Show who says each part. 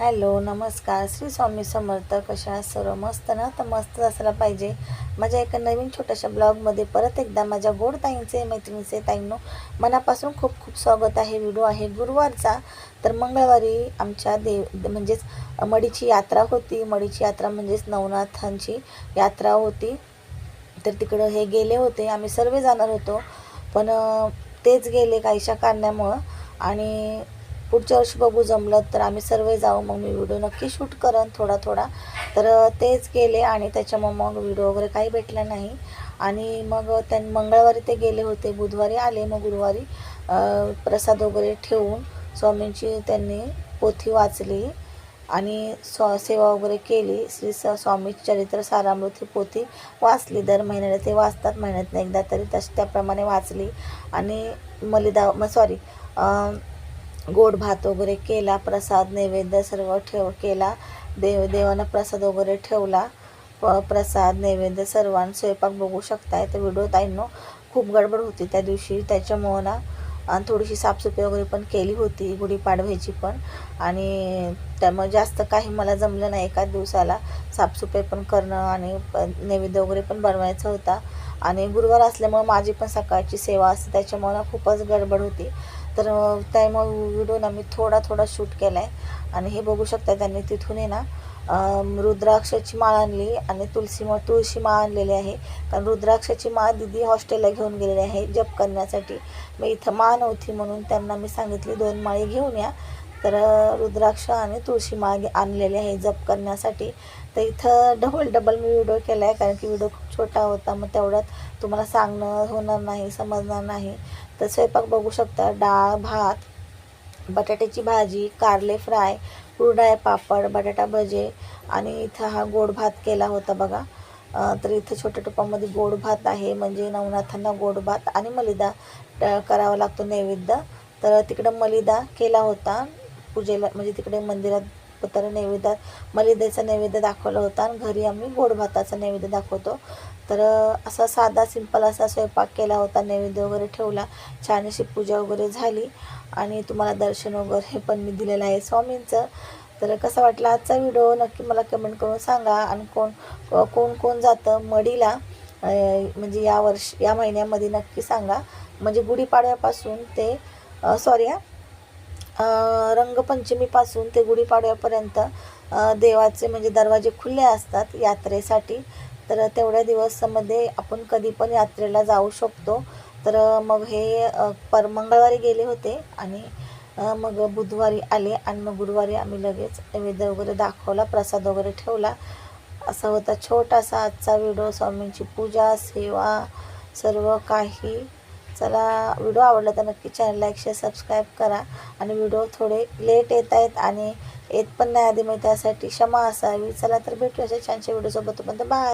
Speaker 1: Hello नमस्कार. श्री स्वामी समर्थ कशा सर्व? मस्त ना? तर मस्त असायला पाहिजे. माझ्या एका नवीन छोट्याशा ब्लॉगमध्ये परत एकदा माझ्या गोड ताईंचे मैत्रिणीचे ताईंनो मनापासून खूप खूप स्वागत आहे व्हिडिओ आहे. गुरुवारचा तर मंगळवारी आमच्या देव म्हणजेच मडीची यात्रा होती. मडीची यात्रा म्हणजेच नवनाथांची यात्रा होती. तर तिकडं हे गेले होते. आम्ही सर्व जाणार होतो. पण तेच गेले काहीशा कारणामुळं. आणि पुढच्या वर्षी बघू जमलं तर आम्ही सर्व जाऊ मग मी व्हिडिओ नक्की शूट करेन थोडा थोडा. तर तेच केले आणि त्याच्यामुळं मग व्हिडिओ वगैरे काही भेटला नाही. आणि मग त्यां मंगळवारी ते गेले होते बुधवारी आले मग गुरुवारी प्रसाद वगैरे ठेवून स्वामींची त्यांनी पोथी वाचली आणि स्व सेवा वगैरे केली. श्री स स्वामी चरित्र सारामृत ही पोथी वाचली. दर महिन्याला ते वाचतात महिन्यातनं एकदा तरी तशी त्याप्रमाणे वाचली. आणि मलिदा म सॉरी गोड भात वगैरे केला प्रसाद नैवेद्य सर्व ठेव केला. देव देवानं प्रसाद वगैरे ठेवला. प प्रसाद नैवेद्य सर्वांना स्वयंपाक बघू शकताय. तर व्हिडिओ ताईंनो खूप गडबड होती त्या दिवशी. त्याच्यामुळं ना आणि थोडीशी साफसफाई वगैरे पण केली होती गुढीपाडव्याची पण. आणि त्यामुळे जास्त काही मला जमलं नाही एकाच दिवसाला. साफसफाई पण करणं आणि प- नैवेद्य वगैरे पण बनवायचा होता. आणि गुरुवार असल्यामुळं माझी पण सकाळची सेवा असते. त्याच्यामुळं ना खूपच गडबड होती. तर त्यामुळे व्हिडिओ ना मी थोडा थोडा शूट केला आहे आणि हे बघू शकता त्यांनी तिथून आहे ना रुद्राक्षाची माळ आणली आणि तुलसी माळ तुळशी माळ आणलेली आहे. कारण रुद्राक्षाची माळ दिदी हॉस्टेलला घेऊन गेलेली आहे जप करण्यासाठी. मग इथं माळ नव्हती म्हणून त्यांना मी सांगितली दोन माळी घेऊन या. तर रुद्राक्ष आणि तुळशी माळ आणलेले आणलेली आहे जप करण्यासाठी. तर इथं डबल डबल मी व्हिडिओ केला आहे कारण की व्हिडिओ खूप छोटा होता. मग तेवढ्यात तुम्हाला सांगणं होणार नाही समजणार नाही. तर स्वयंपाक बघू शकता डाळ भात बटाट्याची भाजी कारले फ्राय कुरडाय पापड बटाटा भजे आणि इथं हा गोड भात केला होता बघा. तर इथं छोट्या टोपामध्ये गोड भात आहे. म्हणजे नवनाथांना गोड भात आणि मलिदा करावा लागतो नैवेद्य. तर तिकडं मलिदा केला होता. पूजेला म्हणजे तिकडे मंदिरात पत्र नैवेद्यात मलिद्याचा नैवेद्य दाखवला होता आणि घरी आम्ही गोड भाताचा नैवेद्य दाखवतो. तर असा साधा सिंपल असा स्वयंपाक केला होता नैवेद्य वगैरे ठेवला छान अशी पूजा वगैरे झाली. आणि तुम्हाला दर्शन वगैरे पण मी दिलेलं आहे स्वामींचं. तर कसा वाटला आजचा व्हिडिओ? नक्की मला कमेंट करून सांगा. आणि कोण कोण कोण जातं मडीला म्हणजे या वर्ष या महिन्यामध्ये नक्की सांगा. म्हणजे गुढीपाडव्यापासून ते सॉरी हा. रंगपंचमीपासून ते गुढीपाडव्यापर्यंत देवाचे म्हणजे दरवाजे खुले असतात यात्रेसाठी. तर तेवढ्या दिवसामध्ये आपण कधी पण यात्रेला जाऊ शकतो. तर मग हे पर मंगळवारी गेले होते आणि मग बुधवारी आले आणि मग गुरुवारी आम्ही लगेच नैवेद्य वगैरे दाखवला प्रसाद वगैरे ठेवला. असा होता छोटासा आजचा व्हिडिओ. स्वामींची पूजा सेवा सर्व काही चला व्हिडिओ आवडला तर नक्की चॅनल लाईक शेअर सबस्क्राईब करा. आणि व्हिडिओ थोडे लेट येत आहेत आणि येत पण नाही आधी मग त्यासाठी क्षमा असावी. चला तर भेटू अशा छानशा व्हिडिओसोबत तोपर्यंत बाय